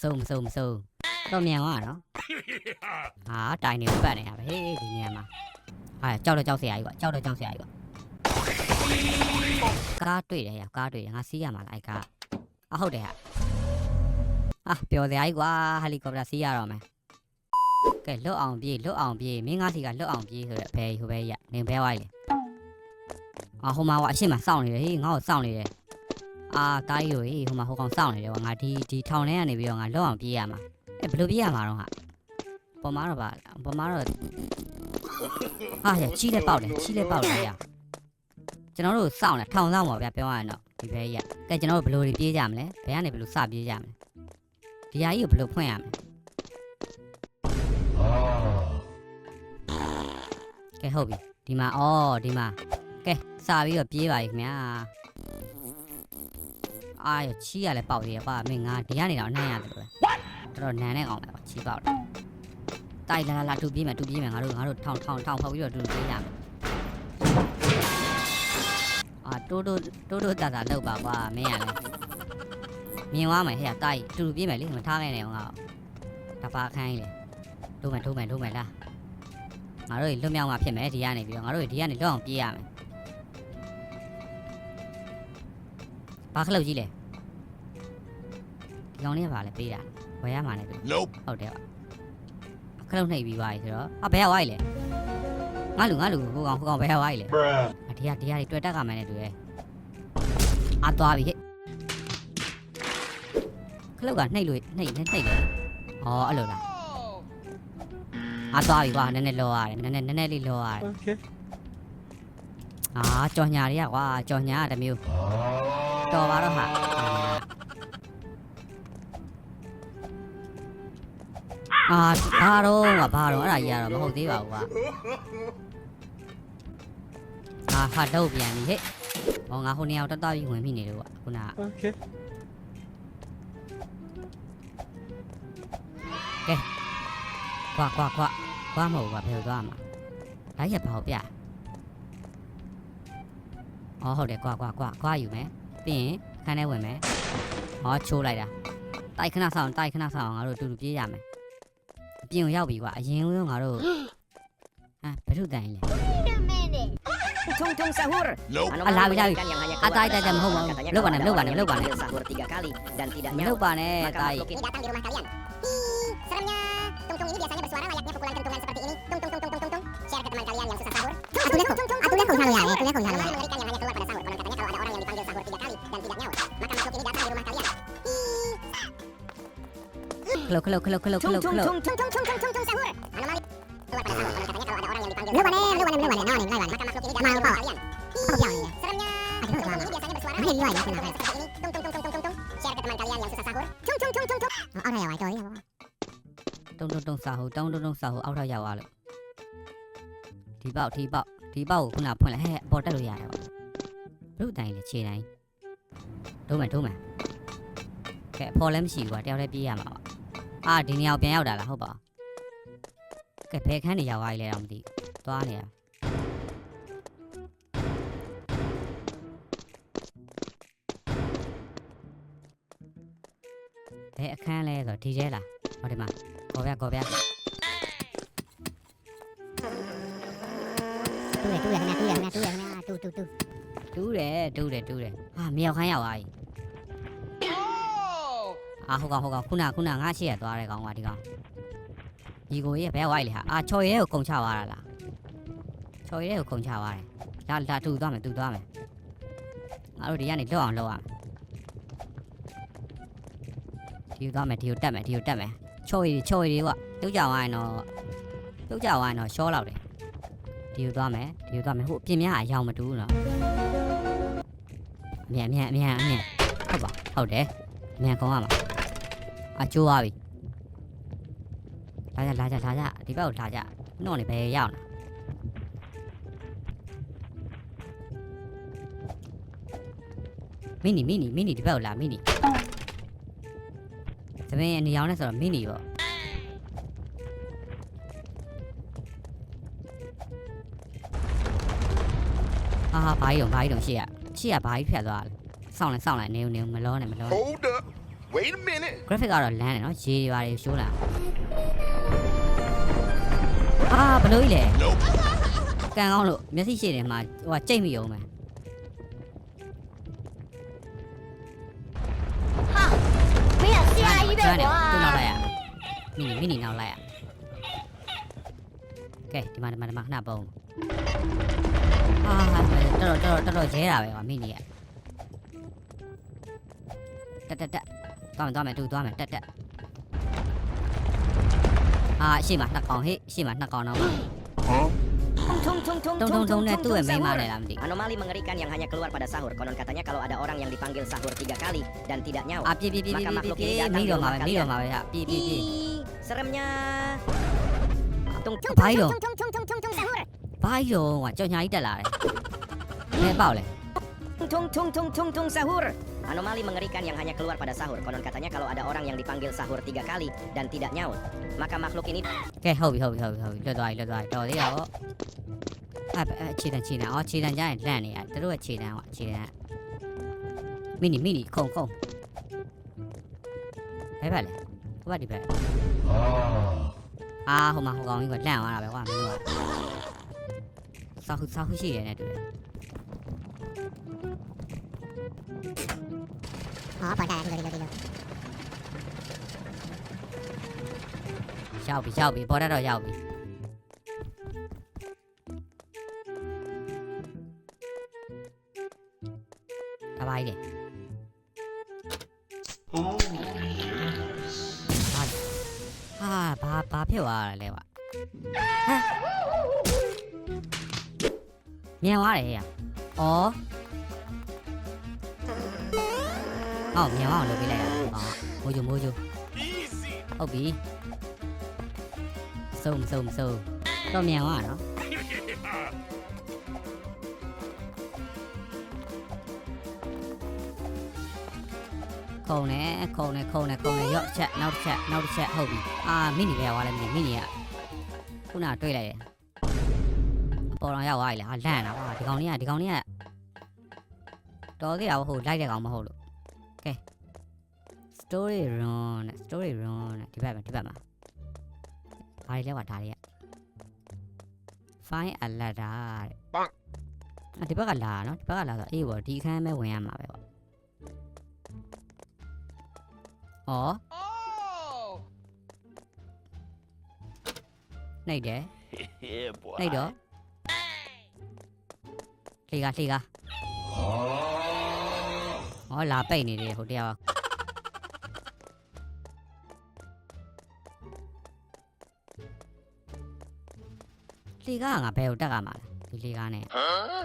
စုံမစုံမစုံတော့မြန်သွားတာနော်ဟာတိုင်နေပတ်နေတာပဲဟေးဒီနေရာမှာဟာကြောက်တော့ကြောက်เสียကြီးကွာကြောက်တော့ကြောက်เสียကြီးကွာကားတွေ့တယ်ရကားတွေ့တယ်ငါစီးရမှာလားအဲ့ကားအဟုတ်တယ်ဟာအာပျော်เสียကြီးကွာဟယ်လီကော်ပတာစီးရတော့မယ်ကဲလွတ်အောင်ပြေးလွတ်အောင်ပြေးမင်းငါစီကလွတ်အောင်ပြေးဆိုတော့ဘယ်ဟိုဘဲရနေဘဲဝိုင်းလေအာဟိုမှာကအရှင်းမှာစောင့်နေတယ်ဟေးငါ့ကိုစောင့်နေတယ် အာတားရီတို့ဟေးဟိုမှာဟိုကောင်စောင့်နေတယ်ကွာငါဒီဒီထောင်ထဲကနေပြီးတော့ငါလွတ်အောင်ပြေးရမှာအဲဘယ်လိုပြေးရမှာတော့ဟာပေါ်မှာတော့ဗာပေါ်မှာတော့ဟာရချီးလက်ပေါက်တယ်ချီးလက်ပေါက်တယ်ရကျွန်တော်တို့စောင့်တယ်ထောင်စောင့်ပါဗျာပြောရရင်တော့ဒီဘဲရကဲကျွန်တော်တို့ဘယ်လိုပြေးကြမလဲဘယ်ကနေဘယ်လိုစပြေးကြမလဲဒီဟာကြီးကိုဘယ်လိုဖွင့်ရမလဲကဲဟုတ်ပြီဒီမှာအော်ဒီမှာကဲစပြီးတော့ပြေးပါ යි ခင်ဗျာ အာရချီးရလဲပေါက်သေးရပါမင်းငါဒီကနေတော့အနှံ့ရတယ်လို့တော်တော်နန်းနေအောင်ပဲချီးပေါက်တယ်တိုက်လာလာလာတူပြေးမယ်တူပြေးမယ်ငါတို့ငါတို့ထောင်ထောင်ထောင်ဖောက်ပြီးတော့တူတူပြေးရမယ်အာတိုးတိုးတိုးတိုးတာတာလောက်ပါကွာမင်းရလဲမြင်သွားမယ်ဟဲ့တိုက်တူတူပြေးမယ်လေမထားခဲ့နဲ့အောင်ငါတပါခိုင်းလေထိုးမယ်ထိုးမယ်ထိုးမယ်လားငါတို့လွတ်မြောက်မှာဖြစ်မယ်ဒီကနေပြီးတော့ငါတို့ဒီကနေလွတ်အောင်ပြေးရမယ်ဘာခလုတ်ကြီးလဲ ဒီကောင်လေးကပါလဲပေးတာဝယ်ရမှာလဲသူ Nope. ဟုတ်တယ်ပါခလုတ်နှိပ်ပြီးသွားပြီဆိုတော့အဘယ်ကဝိုင်းလဲငါလူငါလူဟိုကောင်ဟိုကောင်ဘယ်ကဝိုင်းလဲ Bruh. အဒီကဒီကတွေတွေ့တက်ကမှန်းနေတူရဲ့အသွားပြီဟဲ့ခလုတ်ကနှိပ်လို့နှိပ်နှိပ်နှိပ်တယ်ဩအဲ့လိုလားအသွားပြီကွာနည်းနည်းလောရတယ်နည်းနည်းနည်းနည်းလေးလောရတယ် Okay. အာကြော်ညာတွေကကွာကြော်ညာကတစ်မျိုးတော်ပါတော့ဟာ အာဘာတော့ကဘာတော့အဲ့ဒါကြီးကတော့မဟုတ်သေးပါဘူးကွာအာဟာတော့ပြန်ပြီဟဲ့ဟောငါဟိုနေရာကိုတက်တက်ပြီးဝင်ပြီနေလို့ကွာခုနက Okay. ကွာကွာကွာကွာမဟုတ်ဘူးကွာဘယ်လိုသွားမှာလိုက်ရပါဦးဗျအော်ဟုတ်တယ်ကွာကွာကွာကွာယူမယ်ပြီးရင်ခန်းထဲဝင်မယ်ဟောချိုးလိုက်တာတိုက်ခဏဆောင်တိုက်ခဏဆောင်ငါတို့အတူတူပြေးရမယ် အပြင်ကိုရောက်ပြီကွာအရင်ကငါတို့ဟာဘယ်လိုတိုင်လဲ Tung tung sahur. Nope. Ano Alawi, alawi. kan yang hanya Ah, keluar tay, tay, tay, dari mau, mau. rumah, katanya Lupa kalau nih, ada lupa orang nih, yang lupa nih. mengambil sahur tiga kali dan tidak မ nyaut. လုပ်ပါနဲ့ Maka တိုက် makhluk Ini datang di rumah kalian. Ih, seremnya. Tung-tung ini biasanya bersuara layaknya pukulan kentungan seperti ini. Tung tung tung tung tung tung tung. Share ke teman kalian yang susah sahur. Aku lihat kok. Aku lihat kok halu ya. Aku lihat kok halu. mengerikan yang hanya keluar pada sahur. Konon katanya kalau ada orang yang dipanggil sahur tiga kali dan tidak nyaut, maka makhluk ini datang di rumah kalian. တ် tung tung tung tung tung tung tung sahur. Anomali keluar pada sahur. Konon katanya kalau ada orang yang dipanggil sahur. Lupa nih, lupa nih, lupa nih. Nah, nih, maka makhluk ini datang di rumah kalian. Ih, seremnya. Tung-tung ini biasanya bersuara layaknya pukulan seperti ini. Tung tung tung tung tung tung tung. Share ke teman kalian yang susah sahur. Tung tung tung tung tung. Oh, ada ya, itu ya. တုံတုံတုံစာဟုတုံတုံတုံစာဟုအောက်ထပ်ရောက်သွားလို့ဒီပေါက်ဒီပေါက်ဒီပေါက်ကိုခုနဖွင့်လိုက်ဟဲ့အပေါ်တက်လို့ရတယ်ပေါ့ဘလို့တိုင်းလေခြေတိုင်းဒုံးမယ်ဒုံးမယ်ကဲအပေါ်လည်းမရှိဘူးကွာတယောက်တည်းပြေးရမှာပါ အာဒီနေရာကိုပြန်ရောက်တာလားဟုတ်ပါကဲဘယ်ခန်းနေရောက်သွားပြီလဲတော့မသိဘူးသွားနေရဘယ်အခန်းလဲဆိုတော့ဒီထဲလားဟောဒီမှာကောဗျာကောဗျာတူတယ်တူတယ်ခင်ဗျာတူတယ်ခင်ဗျာတူတယ်ခင်ဗျာတူတူတူတူးတယ်တူးတယ်တူးတယ်ဟာမြောက်ခမ်းရောက်သွားပြီ အာဟုတ်ကောင်ဟုတ်ကောင်ခုနခုနငါရှေ့ရသွားတယ်ကောင်ကဒီကောင်ဒီကိုကြီးကဘယ်ဝိုက်လဲဟာအာချော်ရဲကိုကုံချသွားတာလားချော်ရဲကိုကုံချသွားတယ်လာလာတူသွားမယ်တူသွားမယ်ငါတို့ဒီကနေလွတ်အောင်လုပ်ရမယ်ဒီကိုသွားမယ်ဒီကိုတက်မယ်ဒီကိုတက်မယ်ချော်ရည်ချော်ရည်ကတုတ်ကြသွားရင်တော့တုတ်ကြသွားရင်တော့ရှောလောက်တယ်ဒီကိုသွားမယ်ဒီကိုသွားမယ်ဟိုအပြင်များအယောင်မတူဘူးနော်အမြန်အမြန်အမြန်အမြန်ဟုတ်ပါဟုတ်တယ်အမြန်ကောင်းရမှာ အကျိုးသွားပြီလာကြလာကြလာကြဒီဘက်ကိုလာကြနှော့နေဘယ်ရောက်နာမီနီမီနီမီနီဒီဘက်ကိုလာမီနီသမင်းအနေရောင်နဲ့ဆိုတော့မီနီပေါ့အာဘာကြီးတော့ဘာကြီးတော့ရှေ့ရရှေ့ရဘာကြီးဖြတ်သွားတယ်စောင့်လိုက်စောင့်လိုက်နေဦးနေဦးမလောနဲ့မလောနဲ့ Hold up. Wait a minute. graphic ကတော့လမ်းတယ်နော်ရေတွေပါတွေရှိုးလာအာဘလို့ကြီးလေ Nope. ကန်ကောင်းလို့မျက်စိရှိတယ်မှာဟိုကကြိတ်မိအောင်မယ် 没有下一 ကျွမ်းတယ် 的 သူ့နောက် 我 လိုက်ရမီနီမီနီနောက်လိုက်ရကဲဒီမှာဒီမှာဒီမှာခဏပုံအာတော်တော်တော်တော်တော်ရဲတာပဲကွာမီနီကတက်တက်တက် သွားမယ်သွားမယ်တူသွားမယ်တက်တက်အာရှေ့မှာနှစ်ကောင်ဟေ့ရှေ့မှာနှစ်ကောင်တော့မှာ Tung tung tung တုံ tung တုံတုံ tung နဲ့ tung သူ့ရဲ့ tung မိန်းမ sahur. နဲ့လားမသိ Anomali mengerikan yang hanya keluar pada sahur. Konon katanya kalau ada orang yang dipanggil sahur tiga kali dan tidak အာ nyawa. ပြေးပြေးပြေးပြေးပြေးပြေးမိတော့မှာပဲမိတော့မှာပဲဟာပြေးပြေးပြေး Ih, seremnya. Tung tung ဘိုင်းတော့ tung tung tung tung tung sahur ဘိုင်းတော့ကွာကြောင်ညာကြီးတက်လာတယ်ဘယ်ပေါက်လဲ tung tung tung tung tung sahur. Anomali mengerikan yang hanya keluar pada sahur. Konon katanya kalau ada orang yang dipanggil sahur tiga kali dan tidak nyawa, maka makhluk ini ကဲဟုတ်ပြီဟုတ်ပြီဟုတ်ပြီဟုတ်ပြီလွတ်သွားပြီလွတ်သွားပြီတော်သေးတာပေါ့အဲ့အဲ့ခြေတန်းခြေတန်းအော်ခြေတန်းကျရင်လန့်နေရသူတို့ရဲ့ခြေတန်း ကွာခြေတန်းမီနီမီနီခုံခုံဘယ်ဘက်လဲဟိုဘက်ဒီဘက်အာဟိုမှာဟိုကောင်ကြီးကလန့်သွားတာပဲကွာ ဟာဘာဘာဖြစ်သွားတာလဲကွာဟမ်မြန်သွားတယ်ရဩဟောမြန်သွားအောင်လုပ်ပေးလိုက်ရအောင်မိုးချိုမိုးချို Easy. ဟုတ်ပြီစုံစုံစုံတော့မြန်သွားနော်ခုံနေခုံနေခုံနေခုံနေရော့ချက်နောက်တစ်ချက်နောက်တစ်ချက်ဟုတ်ပြီအာမိနီပဲသွားလဲမိနီမိနီကခုနတွေ့လိုက်တယ်အပေါ်တော့ရောက်သွားပြီလေဟာလန့်တာကွာဒီကောင်လေးကဒီကောင်လေးကတော်သေးတာဟိုလိုက်တဲ့ကောင်မဟုတ်လို့ story run နဲ့ story run နဲ့ဒီဘက်မှာဒီဘက်မှာဘာတွေလဲကွာဒါတွေက find a letter တဲ့ Bonk. อ่ะဒီဘက်ကလာနော်ဒီဘက်ကလာဆိုအေးပေါ့ဒီအခန်းပဲဝင်ရမှာပဲပေါ့ဩ Oh. နှိပ်တယ် Yeah, boy. နှိပ်တော့လှေကလှေကဩလာပိတ်နေတယ်ဟိုတရား လှေကငါဘယ်ကိုတက်ကမှာလဲဒီလှေကနဲ့ Huh?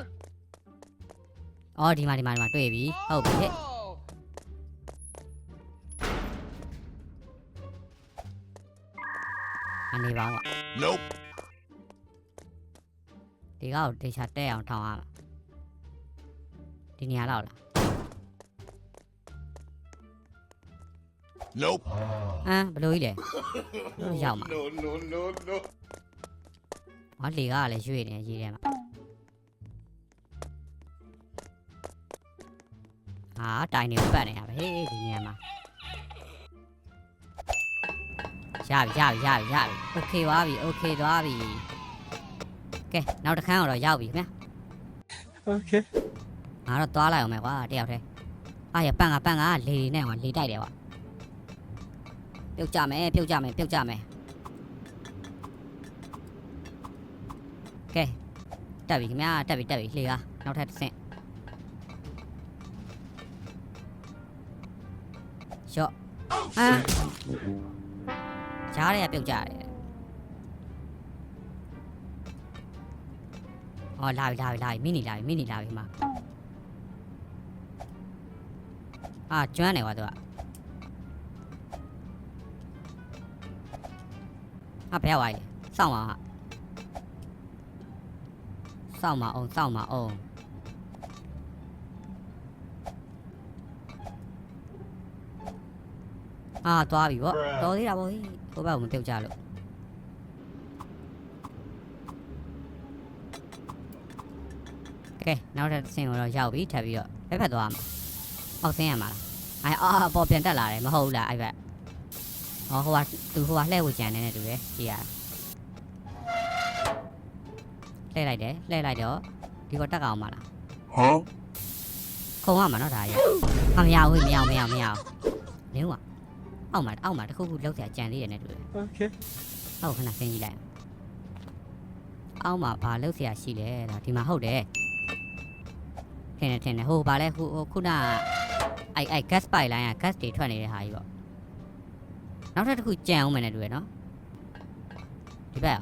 အော်ဒီမှာဒီမှာဒီမှာတွေ့ပြီဟုတ်ပြီဟဲ့အနေပါဦးကွာ Nope. ဒီကောက်ဒေချာတဲအောင်ထောင်ရမှာဒီနေရာတော့လား Nope. ဟမ်ဘလို့ကြီးလဲဘလို့ရောက်မှာ No, no, no, no. ဟောလေကလည်းရွေ့နေရေးထဲမှာဟာတိုင်နေပတ်နေတာပဲဟေးဒီနေရာမှာရပြီရပြီရပြီရပြီโอเคသွားပြီโอเคသွားပြီကဲနောက်တစ်ခန်းတော့ရောက်ပြီခင်ဗျာ Okay. ငါတော့သွားလိုက်အောင်မယ်ကွာတယောက်တည်းအားရပန့်ကပန့်ကလေတွေနဲ့ကွာလေတိုက်တယ်ကွာပြုတ်ကြမယ်ပြုတ်ကြမယ်ပြုတ်ကြမယ် ကဲတက်ပြီခင်ဗျာတက်ပြီတက်ပြီလေကနောက်ထပ်တစ်ဆင့်ရော့ဟမ်ကြားရပြုတ်ကြတယ်အော်လာပြီလာပြီလာပြီမိနီလာပြီမိနီလာပြီမှာအာကျွမ်းတယ်ကွာသူကဟာဘယ်ရောက်သွားလဲစောင့်ပါဟာ စောင့်ပါအောင်စောင့်ပါအောင်အာသွားပြီဗောတော်သေးတာဗောဟိဟိုဘက်ကိုမပြုတ်ကြလို့ကဲနောက်ထပ်ဆင်းကိုတော့ရောက်ပြီထပ်ပြီးတော့ဘယ်ဖက်သွားမှာအောက်ဆင်းရမှာလားအဲအာအပေါ်ပြန်တက်လာတယ်မဟုတ်ဘူးလားအဲ့ဘက်ဟောဟိုကသူဟိုကလှည့်ဝကြံနေတယ်တူတယ်ကြည်ရ လှည့်လိုက်တယ်လှည့်လိုက်တော့ဒီကတက်ကောင်မလား Huh? ခုံရမှာနော်ဒါရအမရဘူးမရဘူးမရဘူးမရဘူးလင်းကအောက်မှာအောက်မှာတစ်ခုခုလောက်ဆရာကြံသေးတယ်နဲ့တူတယ် Okay. အောက်ခဏဆင်းကြည့်လိုက်အောက်မှာဘာလောက်ဆရာရှိလဲဒါဒီမှာဟုတ်တယ်ထင်တယ်ထင်တယ်ဟိုဘာလဲဟိုဟိုခုနအဲ့အဲ့ gas pipeline က gas တွေထွက်နေတဲ့ဟာကြီးပေါ့နောက်ထပ်တစ်ခုကြံအောင်မယ်နဲ့တူရယ်နော်ဒီဘက်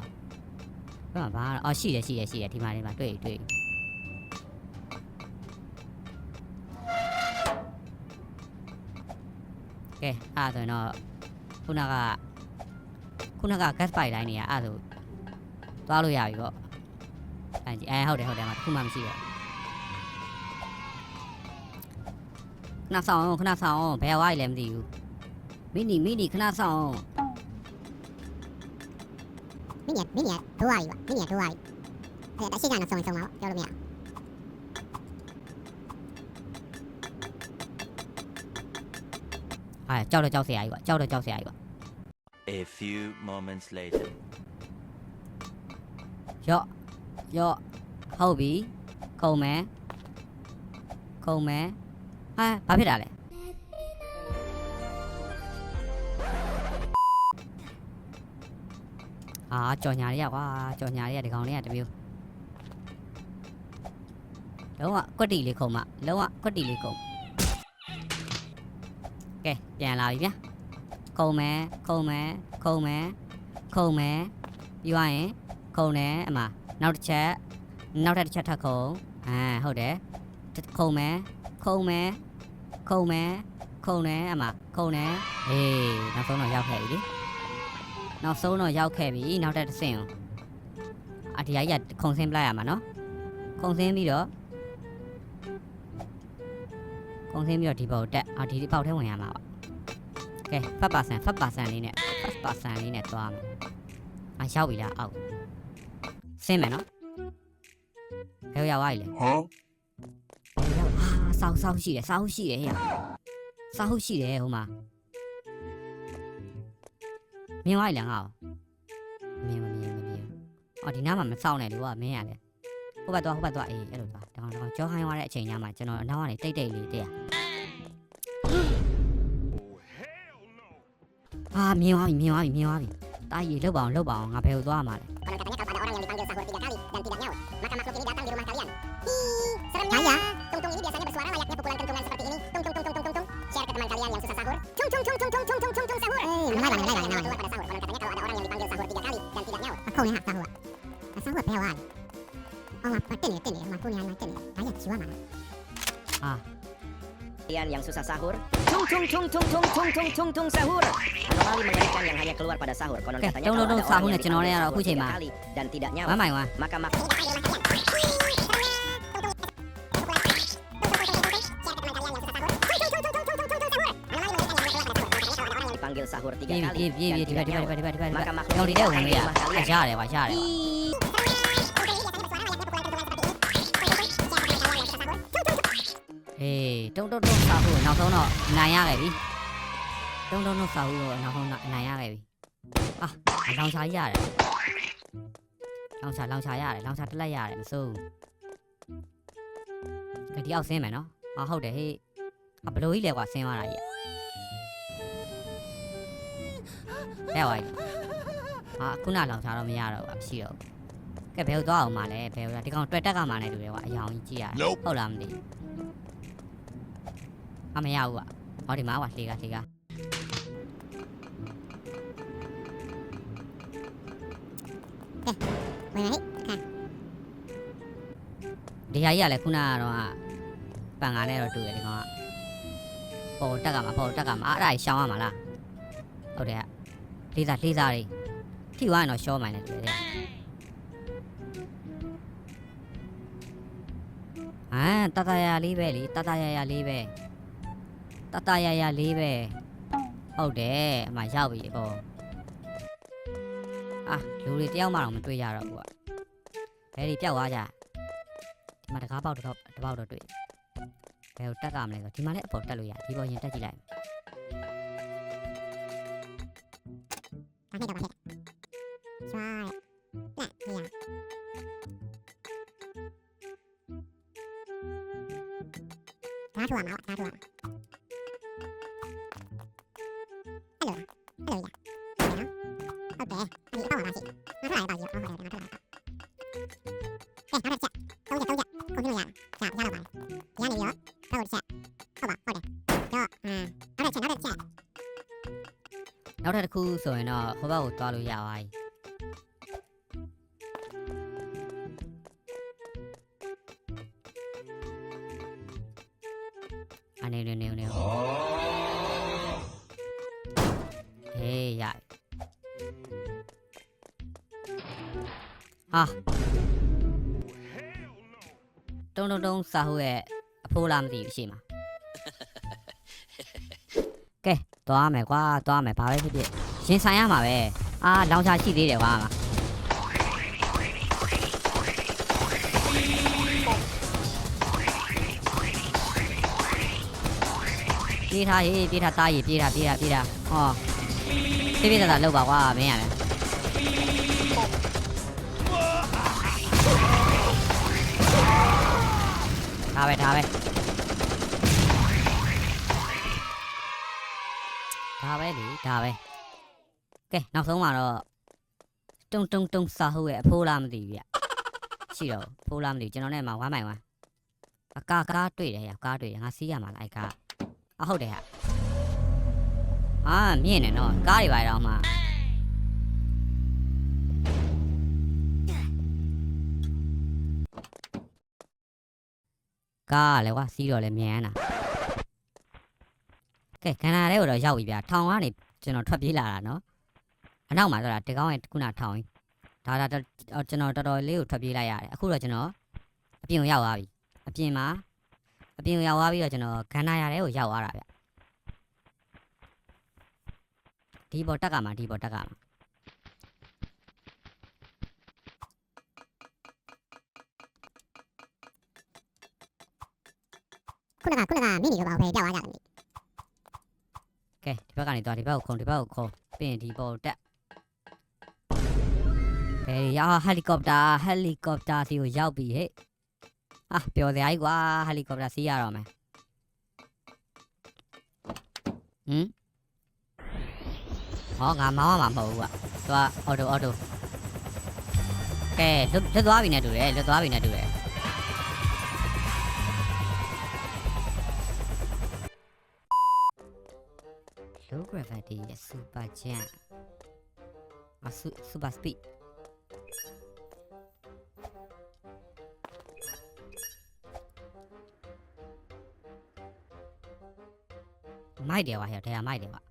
อ่ะဘယ်မှာဘာအော်ရှိတယ်ရှိတယ်ရှိတယ်ဒီမှာဒီမှာတွေ့တွေ့ကဲအဲ့ဒါဆိုရင်တော့ခုနကခုနက gas pipeline တွေကအဲ့ဒါဆိုသွားလို့ရပြီပေါ့အဲ့ဒီအဲဟုတ်တယ်ဟုတ်တယ်မှာတစ်ခုမှမရှိတော့ခဏဆောင်အောင်ခဏဆောင်အောင်ဘယ်ဝိုင်းလဲမသိဘူးမိနီမိနီခဏဆောင် ミニミニふわりはミニふわりえ私じゃなそうそうまよろみや à cho được cho xe ấy cho được cho xe ấy A few moments later. Yo, yo, hậu bí, câu mé, câu mé, à, bà biết à lại. အာကြော်ညာလေးရကွာကြော်ညာလေးရဒီကောင်လေးရတမျိုးလုံးဝကွက်တီလေးခုံမလုံးဝကွက်တီလေးခုံကဲပြန်လာပြီဗျာခုံမယ်ခုံမယ်ခုံမယ်ခုံမယ်ပြီးသွားရင်ခုံတယ်အမနောက်တစ်ချက်နောက်ထပ်တစ်ချက်ထပ်ခုံအာဟုတ်တယ်တစ်ခုံမယ်ခုံမယ်ခုံမယ်ခုံတယ်အမခုံတယ်အေးနောက်ဆုံးတော့ရောက်ခဲ့ပြီလေ နောက်ဆုံးတော့ရောက်ခဲ့ပြီနောက်ထပ်တစ်ဆင့်ကိုအဒီအကြီးကခုံဆင်းပလိုက်ရမှာနော်ခုံဆင်းပြီးတော့ခုံဆင်းပြီးတော့ဒီဘောက်တက်အာဒီဒီပေါက်ထဲဝင်ရမှာပါကဲဖတ်ပါဆန်ဖတ်ပါဆန်လေးနဲ့ဖတ်ပါဆန်လေးနဲ့သွားမယ်အာရောက်ပြီလားအောက်ဆင်းမယ်နော်ဘယ်ရောက်သွားပြီလဲ Huh? ဘယ်ရောက်အာစောက်စောက်ရှိတယ်စောက်ရှိတယ်ဟဲ့စောက်ရှိတယ်ဟိုမှာ မြင်သွားပြီလားငါ့ကိုမြင်မမြင်မမြင်အော်ဒီနားမှာမစောက်နဲ့လို့ကမင်းရလေဟိုဘက်သွားဟိုဘက်သွားအေးအဲ့လိုသွားတောင်းတောင်းကြောခိုင်းသွားတဲ့အချိန်ညမှာကျွန်တော်အနောက်ကနေတိတ်တိတ်လေးတဲ့ Oh, hell no! အာမြင်သွားပြီမြင်သွားပြီမြင်သွားပြီတားရီလှုပ်ပါအောင်လှုပ်ပါအောင်ငါဘယ်ကိုသွားမှာလဲ kalian yang susah sahur? Tung tung tung tung tung tung tung tung tung sahur. Anomali mengerikan yang hanya keluar pada sahur. Konon katanya kalau ada orang yang dipanggil sahur tiga kali dan tidak nyawa, maka maka sahur tiga kali. Maka makhluk ရတယ်ကွာရတယ်အေးတုံတုံတုံစာဖို့နောက်ဆုံးတော့နိုင်ရခဲ့ပြီတုံတုံတုံစာဖို့တော့နောက်ဆုံးနိုင်ရခဲ့ပြီအာလောင်ချာကြီးရတယ်လောင်ချာလောင်ချာရတယ်လောင်ချာတက်လိုက်ရတယ်မစိုးဘူးဒီအောက်ဆင်းမယ်နော်အာဟုတ်တယ်ဟေးအဘလို့ကြီးလဲကွာဆင်းသွားတာကြီးတဲ့ဝိုင်းအာခုနလောင်ချာတော့မရတော့ဘူးမရှိတော့ဘူးကဲဘယ်ကိုသွားအောင်မလဲဘယ်ကိုဒီကောင်တွေ့တက်ကမှလည်းတူတယ်ကွာအယောင်ကြီးကြည့်ရတယ် Nope. ဟုတ်လားမသိဘူး အမရဘူးอ่ะဟောဒီမှာကွာလှေကလှေကဝင်ဟိဒီဟာကြီးကလည်းခုနကတော့ပန်ကားနဲ့တော့တူတယ်ဒီကောင်ကပေါ်တက်ကမှာပေါ်တက်ကမှာအဲ့ဒါကြီးရှောင်းရမှာလားဟုတ်တယ်ကလေးစားလေးစားလေးထိသွားရင်တော့ရှော့မှန်တယ်တူတယ်အာတတရလေးပဲလीတတရရလေးပဲ တတရရလေးပဲဟုတ်တယ်အမှရောက်ပြီပေါ့အာလူတွေတယောက်မှတော့မတွေ့ရတော့ဘူးอ่ะဘယ်ဒီပျောက်သွားကြဒီမှာတကားပေါက်တစ်ပေါက်တစ်ပေါက်တော့တွေ့ဘယ်ကိုတက်ကမလဲဆိုဒီမှာလည်းအပေါ်တက်လို့ရဒီပေါ်ရင်တက်ကြည့်လိုက်ဘာနဲ့တော့ဘာဖြစ်ဆွားလက်နေရဒါထွားမှာဒါထွားအဲ့လို ဆိုရင်တော့ဟိုဘက်ကိုသွားလို့ရပါပြီအနေနေနေနေဟေးရဟာတုံတုံတုံစာဟုတ်ရဲ့အဖိုးလားမသိဘူးရှိမှာကဲသွားမယ်ကွာသွားမယ်ဘာပဲဖြစ်ဖြစ် ရင်ဆိုင်ရမှာပဲအာလောင်ချာရှိသေးတယ်ကွာပြေးထားရေးပြေးထားတားရေးပြေးထားပြေးထားပြေးထားဟောပြေးပြေးတာတာလောက်ပါကွာမင်းရတယ်ဒါပဲဒါပဲဒါပဲလေဒါပဲ ကဲနောက်ဆုံးမှာတော့တုံတုံတုံစာဟုတ်ရဲ့အဖိုးလားမသိဘူးဗျရှိတော့ဘူးဖိုးလားမသိဘူးကျွန်တော်နဲ့မှ1 by 1အကာကားတွေ့တယ်ရကားတွေ့တယ်ငါစီးရမှာလားအဲ့ကားအဟုတ်တယ်ဟာအာမြင်နေတော့ကားတွေပါတော့မှကားကလည်းကွာစီးတော့လည်းမြန်တာကဲခန္ဓာလေးကိုတော့ရောက်ပြီဗျာထောင်ကနေကျွန်တော်ထွက်ပြေးလာတာနော် အနောက်မှာတော့တကောင်းရဲ့ခုနထောင်ကြီးဒါဒါတော့ကျွန်တော်တော်တော်လေးကိုထွက်ပြေးလိုက်ရတယ်အခုတော့ကျွန်တော်အပြင်ကိုရောက်သွားပြီအပြင်မှာအပြင်ကိုရောက်သွားပြီးတော့ကျွန်တော်ခန္ဓာရတဲ့ကိုရောက်သွားတာဗျဒီပေါ်တက်ကမှာဒီပေါ်တက်ကမှာခုနကခုနကမိနေရောပါဘယ်ကြောက်သွားကြတယ်ကဲဒီဘက်ကနေသွားဒီဘက်ကိုခုံဒီဘက်ကိုခုံပြီးရင်ဒီပေါ်တက် ဘယ်ရာဟယ်လီကော်ပတာဟယ်လီကော်ပတာစီကိုရောက်ပြီဟဲ့အာပျော်စရာကြီးကွာဟယ်လီကော်ပတာစီးရတော့မယ်ဟမ်ဟောငါမောင်းရမှာမဟုတ်ဘူးကွာသွားအော်တိုအော်တိုကဲလွတ်လွတ်သွားပြီနဲ့တူတယ်လွတ်သွားပြီနဲ့တူတယ် low gravity ရဲ့ super jump အဆူ super speed မိုက်တယ်ကွာဟဲ့တရားမိုက်တယ်ကွာ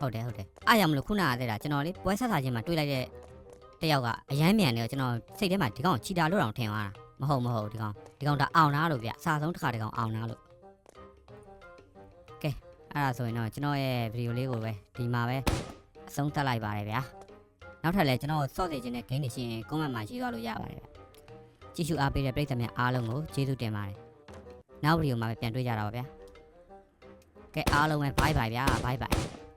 ဟုတ်တယ်ဟုတ်တယ်အားရမလို့ခုနကတည်းကကျွန်တော်လေပွဲဆက်စားခြင်းမှာတွေ့လိုက်တဲ့တယောက်ကအရမ်းမြန်နေတော့ကျွန်တော်စိတ်ထဲမှာဒီကောင်ချီတာလို့တောင်ထင်သွားတာမဟုတ်မဟုတ်ဒီကောင်ဒီကောင်ဒါအောင်နာလို့ဗျအစားဆုံးတစ်ခါဒီကောင်အောင်နာလို့အဲ့ဒါဆိုရင်တော့ကျွန်တော်ရဲ့ဗီဒီယိုလေးကိုပဲဒီမှာပဲအဆုံးသတ်လိုက်ပါတယ်ဗျာ နောက်ထပ်လည်းကျွန်တော်စော့စေခြင်းတဲ့ game တွေရှိရင် comment မှာရေးသွားလို့ရပါတယ်ဗျာကြည့်ရှုအားပေးတဲ့ပရိသတ်များအားလုံးကိုကျေးဇူးတင်ပါတယ်နောက်ဗီဒီယိုမှာပဲပြန်တွေ့ကြတာပါဗျာကဲအားလုံးပဲ bye bye ဗျာ bye bye